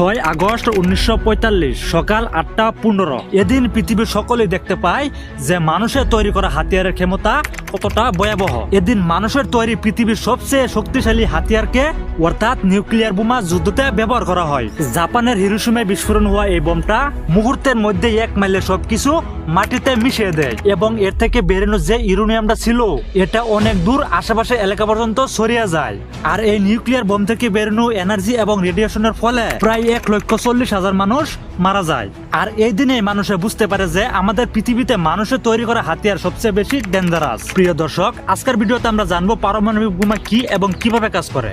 ছয় আগস্ট উনিশশো পঁয়তাল্লিশ, সকাল আটটা পনেরো। এদিন পৃথিবীর সকলেই দেখতে পায় যে মানুষের তৈরি করা হাতিয়ারের ক্ষমতা কতটা ভয়াবহ। এদিন মানুষের তৈরি পৃথিবীর সবচেয়ে শক্তিশালী হাতিয়ারকে অর্থাৎ নিউক্লিয়ার বোমা যুদ্ধতে ব্যবহার করা হয়। জাপানের হিরোসীমায় বিস্ফোরণ হওয়া এই বোমটা মুহূর্তের মধ্যে এক মাইলে সবকিছু মাটিতে মিশিয়ে দেয় এবং এর থেকে বেরোনো যে ইউরেনিয়ামটা ছিল, এটা অনেক দূর আশেপাশে এলাকা পর্যন্ত ছড়িয়ে যায়। আর এই নিউক্লিয়ার বোম থেকে বেরোনো এনার্জি এবং রেডিয়েশনের ফলে প্রায় এক লক্ষ চল্লিশ হাজার মানুষ মারা যায়। আর এই দিনে মানুষে বুঝতে পারে যে আমাদের পৃথিবীতে মানুষের তৈরি করা হাতিয়ার সবচেয়ে বেশি ডেঞ্জারাস প্রিয় দর্শক, আজকের ভিডিওতে আমরা জানব পারমাণবিক বোমা কি এবং কীভাবে কাজ করে।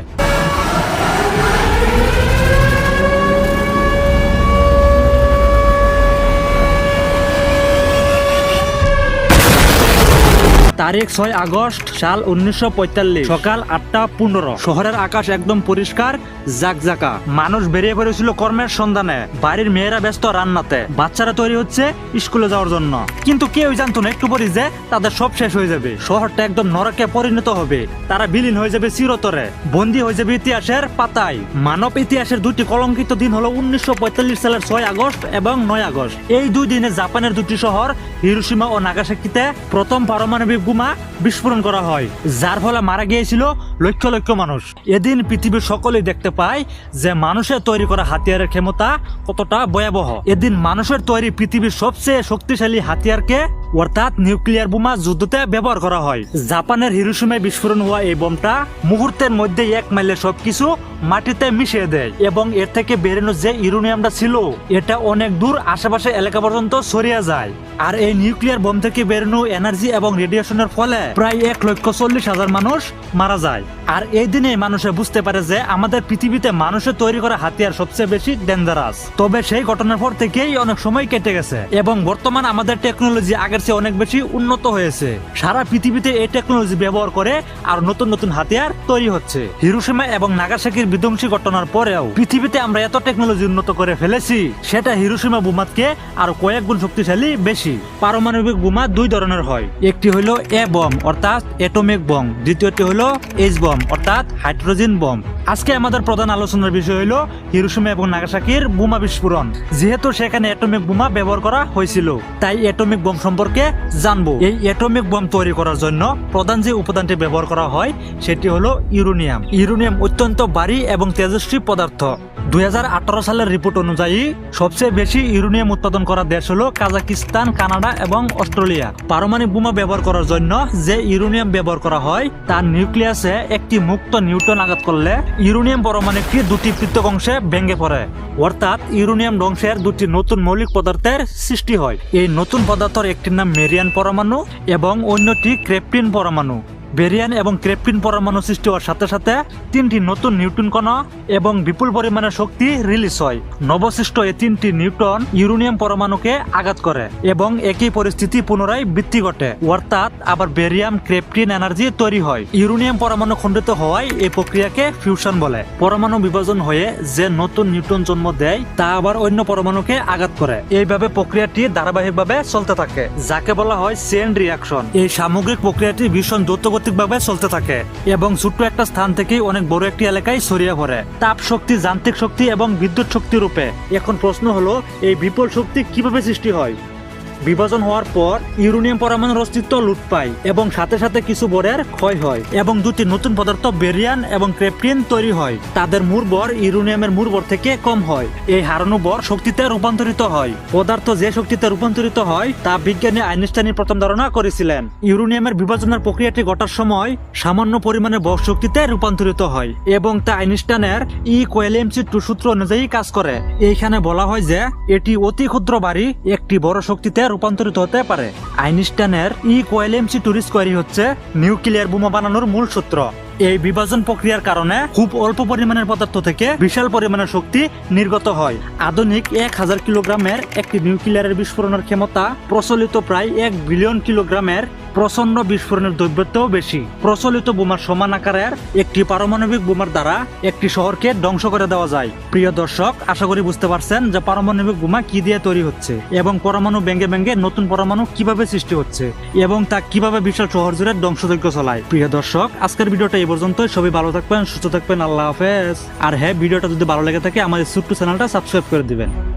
তারিখ ছয় আগস্ট সাল উনিশশো পঁয়তাল্লিশ। সকাল আটটা পনেরো। শহরের আকাশ একদম পরিষ্কার জাকজাকা মানুষ বেরিয়ে পড়েছিল কর্মের সন্ধানে। বাড়ির মেয়েরা ব্যস্ত রান্নাতে। বাচ্চারা তৈরি হচ্ছে স্কুলে যাওয়ার জন্য। কিন্তু কেউ জানতো না একটু পরে যে তাদের সব শেষ হয়ে যাবে। শহরটা একদম নরকে পরিণত হবে। তারা বিলীন হয়ে যাবে চিরতরে। বন্দী হয়ে যাবে ইতিহাসের পাতায়। মানব ইতিহাসের দুটি কলঙ্কিত দিন হলো উনিশশো পঁয়তাল্লিশ সালের ছয় আগস্ট এবং নয় আগস্ট এই দুই দিনে জাপানের দুটি শহর হিরোসীমা ও নাগাসাকিতে প্রথম পারমাণবিক বোমা বিস্ফোরণ করা হয়, যার ফলে মারা গিয়েছিল লক্ষ লক্ষ মানুষ। এদিন পৃথিবীর সকলেই দেখতে পায় যে মানুষের তৈরি করা হাতিয়ারের ক্ষমতা কতটা ভয়াবহ। এদিন মানুষের তৈরি পৃথিবীর সবচেয়ে শক্তিশালী হাতিয়ারকে অর্থাৎ নিউক্লিয়ার বোমা যুদ্ধতে ব্যবহার করা হয়। জাপানের হিরোসীমায় বিস্ফোরণ হওয়া এই বোমটা মুহূর্তের মধ্যে এক মাইলে সবকিছু মাটিতে মিশিয়ে দেয় এবং এর থেকে বেরোনো যে ইউরেনিয়ামটা ছিল, এটা অনেক দূর আশেপাশে এলাকা পর্যন্ত ছড়িয়ে যায়। আর এই নিউক্লিয়ার বোম থেকে বেরোনো এনার্জি এবং রেডিয়েশনের ফলে প্রায় এক লক্ষ চল্লিশ হাজার মানুষ মারা যায়। আর এই দিনে মানুষে বুঝতে পারে যে আমাদের পৃথিবীতে মানুষের তৈরি করা হাতিয়ার সবচেয়ে বেশি ডেঞ্জারাস তবে সেই ঘটনার পর থেকেই অনেক সময় কেটে গেছে এবং বর্তমান আমাদের টেকনোলজি আগের চেয়ে অনেক বেশি উন্নত হয়েছে। সারা পৃথিবীতে এই টেকনোলজি ব্যবহার করে আর নতুন নতুন হাতিয়ার তৈরি হচ্ছে। হিরোসীমা এবং নাগাসাকির বিধ্বংসী ঘটনার পরেও পৃথিবীতে আমরা এত টেকনোলজি উন্নত করে ফেলেছি, সেটা হিরোসীমা বোমাতকে আর কয়েক গুণ শক্তিশালী বেশি। পারমাণবিক বোমা দুই ধরনের হয়। একটি হলো এ বম অর্থাৎ এটমিক বম দ্বিতীয়টি হলো এইচ বম অর্থাৎ হাইড্রোজেন বম আজকে আমাদের প্রধান আলোচনার বিষয় হলো হিরোসীমা এবং নাগাসাকির বোমা বিস্ফোরণ। যেহেতু সেখানে অ্যাটমিক বোমা ব্যবহার করা হয়েছিল, তাই অ্যাটমিক বোম সম্পর্কে জানব। এই অ্যাটমিক বোম তৈরি করার জন্য প্রধান যে উপাদানটি ব্যবহার করা হয়, সেটি হলো ইউরোনিয়াম। ইউরোনিয়াম অত্যন্ত ভারী এবং তেজস্বী পদার্থ। দুই হাজার আঠারো সালের রিপোর্ট অনুযায়ী সবচেয়ে বেশি ইউরেনিয়াম উৎপাদন করা দেশ হলো কাজাকিস্তান, কানাডা এবং অস্ট্রেলিয়া। পারমাণবিক বোমা ব্যবহার করার জন্য যে ইউরেনিয়াম ব্যবহার করা হয়, তার নিউক্লিয়াসে একটি মুক্ত নিউটন আঘাত করলে ইউরেনিয়াম পরমাণুটি দুটি পৃথক অংশে ভেঙে পড়ে। অর্থাৎ ইউরেনিয়াম ধ্বংসের দুটি নতুন মৌলিক পদার্থের সৃষ্টি হয়। এই নতুন পদার্থের একটির নাম মেরিয়ান পরমাণু এবং অন্যটি ক্রেপটিন পরমাণু। বেরিয়ান এবং ক্রেপটিন পরমাণু সৃষ্টি হওয়ার সাথে সাথে তিনটি নতুন নিউটন কণা এবং বিপুল পরিমাণে শক্তি রিলিজ হয়। নবসৃষ্ট এই তিনটি নিউটন ইউরেনিয়াম পরমাণুকে আঘাত করে এবং একই পরিস্থিতি পুনরায় বৃদ্ধি ঘটে। অর্থাৎ আবার বেরিয়াম ক্রেপটিন এনার্জি তৈরি হয়। ইউরেনিয়াম পরমাণু খণ্ডিত হওয়ায় এই প্রক্রিয়াকে ফিউশন বলে। পরমাণু বিভাজন হয়ে যে নতুন নিউটন জন্ম দেয়, তা আবার অন্য পরমাণুকে আঘাত করে। এইভাবে প্রক্রিয়াটি ধারাবাহিকভাবে চলতে থাকে, যাকে বলা হয় চেন রিয়াকশন এই সামগ্রিক প্রক্রিয়াটি ভীষণ দ্রুতগতিকভাবে চলতে থাকে এবং ছোট্ট একটা স্থান থেকেই অনেক বড় একটি এলাকায় ছড়িয়ে পড়ে। তাপ শক্তি, যান্ত্রিক শক্তি এবং বিদ্যুৎ শক্তি রূপে। এখন প্রশ্ন হলো, এই বিপুল শক্তি কীভাবে সৃষ্টি হয়? বিভাজন হওয়ার পর ইউরেনিয়াম পরমাণুর অস্তিত্ব লুট পায় এবং সাথে সাথে কিছু বরের ক্ষয় হয় এবং দুটি নতুন পদার্থ বেরিয়ান এবং ক্রেপটিন তৈরি হয়। তাদের মূল বর ইউরেনিয়ামের মূল বর থেকে কম হয়। এই হারানো বর শক্তিতে রূপান্তরিত হয়। পদার্থ যে শক্তিতে রূপান্তরিত হয়, তা বিজ্ঞানী আইনস্টাইন প্রথম ধারণা করেছিলেন। ইউরেনিয়ামের বিভাজনের প্রক্রিয়াটি ঘটার সময় সামান্য পরিমাণে বর শক্তিতে রূপান্তরিত হয় এবং তা আইনস্টাইনের ই কোয়েলেমসি টু সূত্র অনুযায়ী কাজ করে। এইখানে বলা হয় যে, এটি অতি ক্ষুদ্র বাড়ি, একটি বড় শক্তিতে রূপান্তরিত হতে পারে। আইনস্টাইনের ই কোয়েলেমসি টু স্কোয়ারি হচ্ছে নিউক্লিয়ার বোমা বানানোর মূল সূত্র। এই বিভাজন প্রক্রিয়ার কারণে খুব অল্প পরিমাণের পদার্থ থেকে বিশাল পরিমাণের শক্তি নির্গত হয়। আধুনিক এক হাজার কিলোগ্রামের একটি নিউক্লিয়ারের বিস্ফোরণের ক্ষমতা প্রচলিত প্রায় এক বিলিয়ন কিলোগ্রামের প্রচণ্ড বিস্ফোরণের দৈর্ঘ্যও বেশি। প্রচলিত বোমার সমান আকারের একটি পারমাণবিক বোমার দ্বারা একটি শহরকে ধ্বংস করে দেওয়া যায়। প্রিয় দর্শক, আশা করি বুঝতে পারছেন যে পারমাণবিক বোমা কি দিয়ে তৈরি হচ্ছে এবং পরমাণু ভেঙে ভেঙে নতুন পরমাণু কীভাবে সৃষ্টি হচ্ছে এবং তা কীভাবে বিশাল শহর জুড়ে ধ্বংসযজ্ঞ চলায়। প্রিয় দর্শক, আজকের ভিডিওটা এই পর্যন্তই। সবাই ভালো থাকবেন, সুস্থ থাকবেন। আল্লাহ হাফেজ। আর হ্যাঁ ভিডিওটা যদি ভালো লেগে থাকে, আমাদের ছোট্ট চ্যানেলটা সাবস্ক্রাইব করে দিবেন।